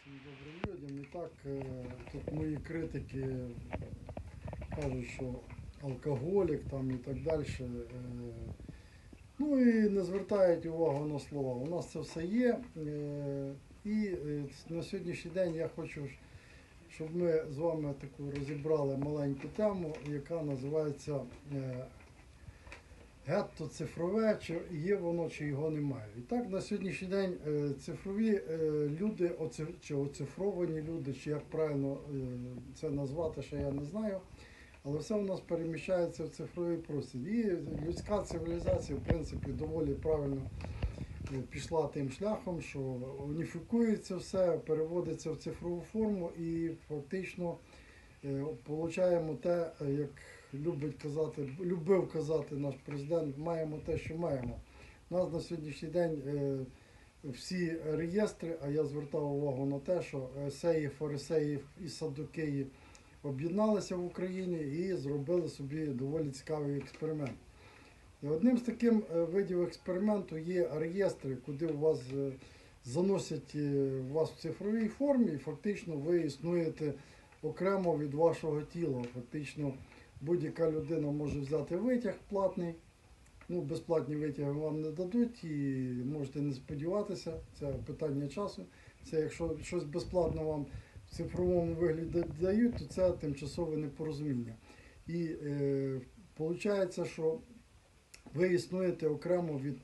всім добрим людям. І так, е, тут мої критики кажуть, що алкоголік там і так далі. е, Ну і не звертають увагу на слова. У нас це все є. е, І на сьогоднішній день я хочу, щоб ми з вами таку розібрали маленьку тему, яка називається гетто цифрове, чи є воно, чи його немає. І так на сьогоднішній день е, цифрові е, люди, чи оцифровані люди, чи як правильно е, це назвати, ще я не знаю. Але все у нас переміщається в цифровий простір. І людська цивілізація, в принципі, доволі правильно пішла тим шляхом, що уніфікується все, переводиться в цифрову форму і фактично получаємо те, як любить казати, любив казати наш президент, маємо те, що маємо. У нас на сьогоднішній день е, всі реєстри, а я звертав увагу на те, що е, сеї, фарисеї і садокеї об'єдналися в Україні і зробили собі доволі цікавий експеримент. І одним з таких е, видів експерименту є реєстри, куди у вас е, заносять вас в цифровій формі, і фактично ви існуєте окремо від вашого тіла. Фактично будь-яка людина може взяти витяг платний. Ну, безплатні витяги вам не дадуть і можете не сподіватися, це питання часу. Це якщо щось безплатно вам в цифровому вигляді дають, то це тимчасове непорозуміння. І е, виходить, що ви існуєте окремо від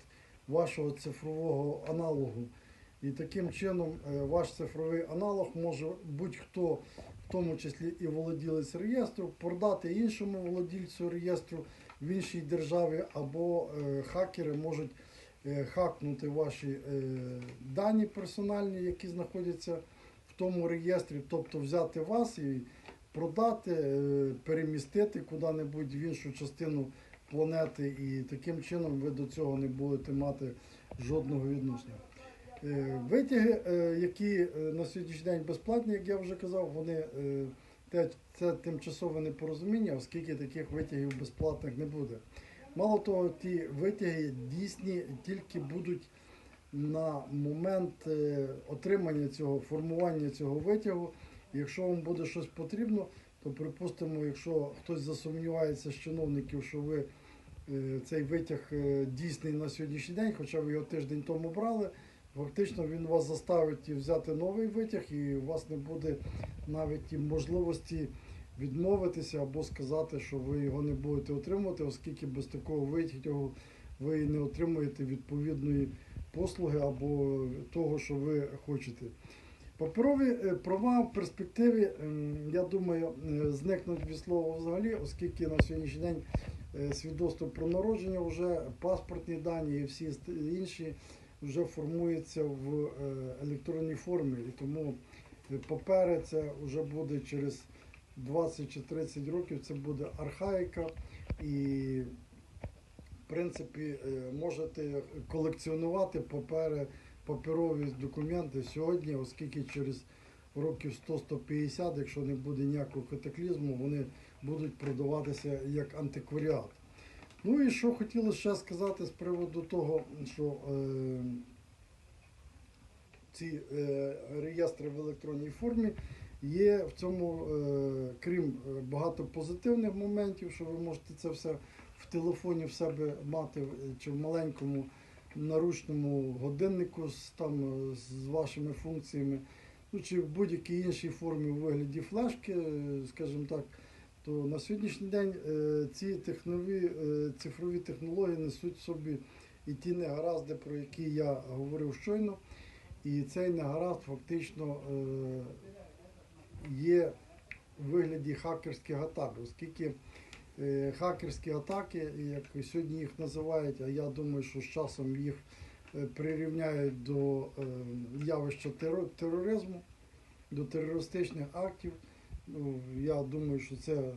вашого цифрового аналогу. І таким чином е, ваш цифровий аналог може будь-хто, в тому числі і володілець реєстру, продати іншому володільцю реєстру в іншій державі, або е, хакери можуть е, хакнути ваші е, дані персональні, які знаходяться в тому реєстрі, тобто взяти вас і продати, е, перемістити куди-небудь в іншу частину планети, і таким чином ви до цього не будете мати жодного відношення. Е, Витяги, е, які е, на сьогоднішній день безплатні, як я вже казав, вони це тимчасове непорозуміння, оскільки таких витягів безплатних не буде. Мало того, ті витяги дійсні тільки будуть на момент отримання цього, формування цього витягу. Якщо вам буде щось потрібно, то припустимо, якщо хтось засумнівається з чиновників, що ви цей витяг дійсний на сьогоднішній день, хоча ви його тиждень тому брали, фактично він вас заставить взяти новий витяг, і у вас не буде навіть можливості відмовитися або сказати, що ви його не будете отримувати, оскільки без такого витягу ви не отримуєте відповідної послуги або того, що ви хочете. Паперові е, права в перспективі, ем, я думаю, е, зникнуть від слова взагалі, оскільки на сьогоднішній день е, свідоцтво про народження, вже паспортні дані і всі інші вже формуються в е, електронній формі. І тому е, папери це вже буде через 20 чи 30 років, це буде архаїка. І в принципі е, можете колекціонувати папери, паперові документи сьогодні, оскільки через років 100-150, якщо не буде ніякого катаклізму, вони будуть продаватися як антикваріат. Ну і що хотілося ще сказати з приводу того, що е, ці е, реєстри в електронній формі є в цьому, е, крім багато позитивних моментів, що ви можете це все в телефоні в себе мати чи в маленькому наручному годиннику з, там, з вашими функціями, ну, чи в будь-якій іншій формі у вигляді флешки, е, скажімо так, то на сьогоднішній день е, ці технові, е, цифрові технології несуть собі і ті негаразди, про які я говорив щойно. І цей негаразд фактично е, є в вигляді хакерських атак, оскільки хакерські атаки, як сьогодні їх називають, а я думаю, що з часом їх прирівняють до явища теро- тероризму, до терористичних актів. Ну, я думаю, що це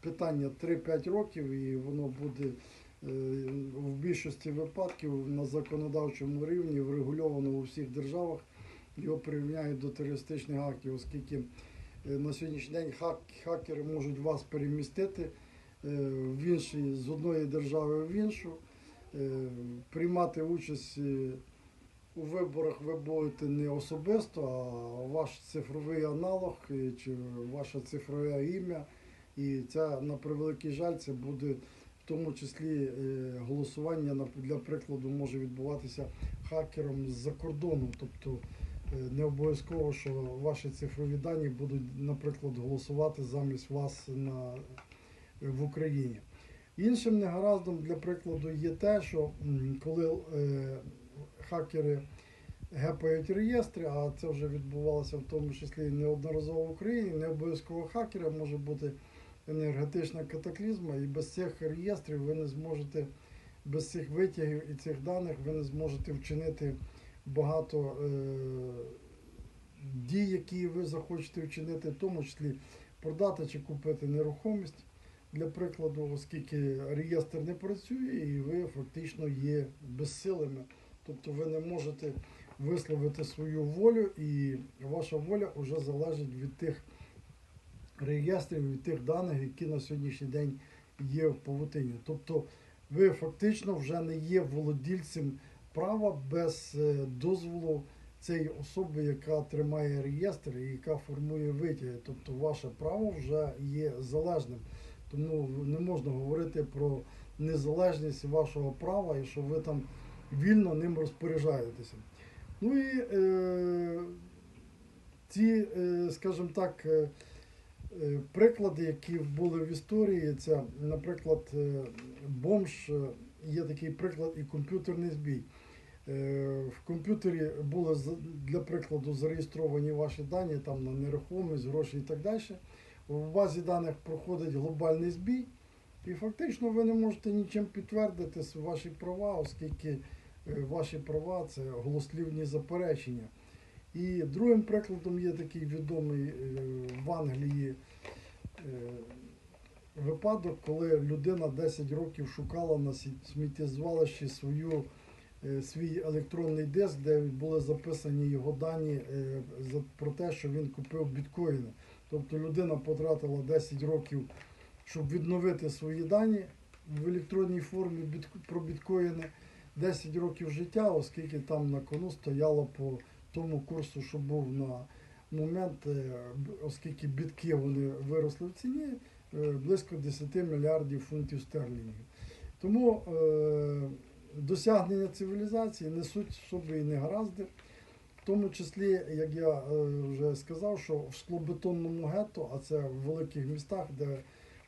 питання 3-5 років, і воно буде е, в більшості випадків на законодавчому рівні врегульовано у всіх державах. Його прирівняють до терористичних актів, оскільки е, на сьогоднішній день хак, хакери можуть вас перемістити е, в інший, з одної держави в іншу, приймати участь у виборах ви будете не особисто, а ваш цифровий аналог чи ваше цифрове ім'я. І це, на превеликий жаль, це буде в тому числі е, голосування, для прикладу, може відбуватися хакером з-за кордону. Тобто е, не обов'язково, що ваші цифрові дані будуть, наприклад, голосувати замість вас на, в Україні. Іншим негараздом для прикладу є те, що коли е, хакери гепають реєстри, а це вже відбувалося в тому числі неодноразово в Україні, не обов'язково хакера може бути енергетична катаклізма, і без цих реєстрів ви не зможете, без цих витягів і цих даних ви не зможете вчинити багато е, дій, які ви захочете вчинити, в тому числі продати чи купити нерухомість. Для прикладу, оскільки реєстр не працює, і ви фактично є безсилими. Тобто ви не можете висловити свою волю, і ваша воля вже залежить від тих реєстрів, від тих даних, які на сьогоднішній день є в павутині. Тобто ви фактично вже не є володільцем права без е, дозволу цієї особи, яка тримає реєстр і яка формує витяги. Тобто ваше право вже є залежним. Тому не можна говорити про незалежність вашого права і що ви там вільно ним розпоряджаєтеся. Ну і е, ці, е, скажімо так, е, е, приклади, які були в історії, це, наприклад, е, бомж, е, є такий приклад і комп'ютерний збій. Е, В комп'ютері були для прикладу зареєстровані ваші дані там на нерухомість, гроші і так далі. В базі даних проходить глобальний збій, і фактично ви не можете нічим підтвердити ваші права, оскільки ваші права це голослівні заперечення. І другим прикладом є такий відомий е, в Англії е, випадок, коли людина 10 років шукала на сміттєзвалищі свою, е, свій електронний диск, де були записані його дані про те, що він купив біткоїни. Тобто людина потратила 10 років, щоб відновити свої дані в електронній формі про біткоїни. 10 років життя, оскільки там на кону стояло по тому курсу, що був на момент, е, оскільки бітки вони виросли в ціні, е, близько 10 мільярдів фунтів стерлінгів. Тому е, досягнення цивілізації несуть в собі негаразди. В тому числі, як я вже сказав, що в склобетонному гетто, а це в великих містах, де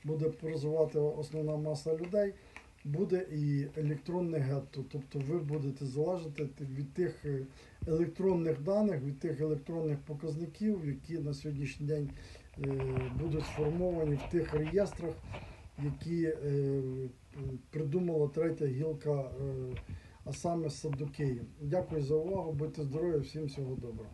буде проживати основна маса людей, буде і електронне гетто. Тобто ви будете залежати від тих е, електронних даних, від тих електронних показників, які на сьогоднішній день е, будуть сформовані в тих реєстрах, які е, придумала третя гілка, а саме Саддукеї. Дякую за увагу, будьте здорові, всім всього доброго.